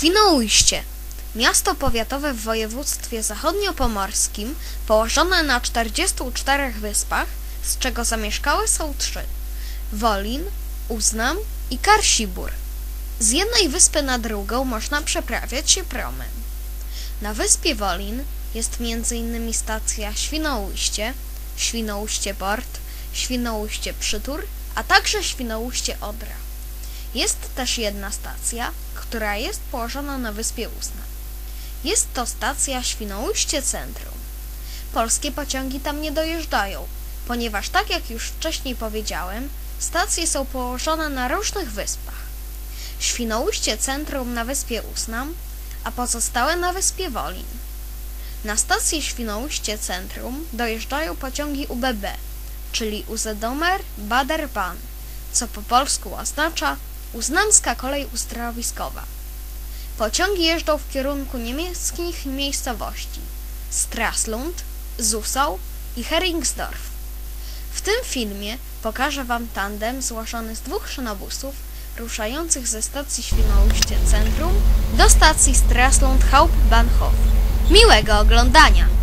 Świnoujście. Miasto powiatowe w województwie zachodniopomorskim, położone na 44 wyspach, z czego zamieszkałe są trzy. Wolin, Uznam i Karsibur. Z jednej wyspy na drugą można przeprawiać się promem. Na wyspie Wolin jest m.in. stacja Świnoujście, Świnoujście Port, Świnoujście Przytur, a także Świnoujście Odra. Jest też jedna stacja, która jest położona na wyspie Usna. Jest to stacja Świnoujście Centrum. Polskie pociągi tam nie dojeżdżają, ponieważ tak jak już wcześniej powiedziałem, stacje są położone na różnych wyspach. Świnoujście Centrum na wyspie Usnam, a pozostałe na wyspie Wolin. Na stację Świnoujście Centrum dojeżdżają pociągi UBB, czyli Uzedomer Bader-Ban, co po polsku oznacza Uznamska Kolej Uzdrowiskowa. Pociągi jeżdżą w kierunku niemieckich miejscowości Straslund, Zusau i Heringsdorf. W tym filmie pokażę Wam tandem złożony z dwóch szynobusów ruszających ze stacji Świnoujście Centrum do stacji Straslund Hauptbahnhof. Miłego oglądania!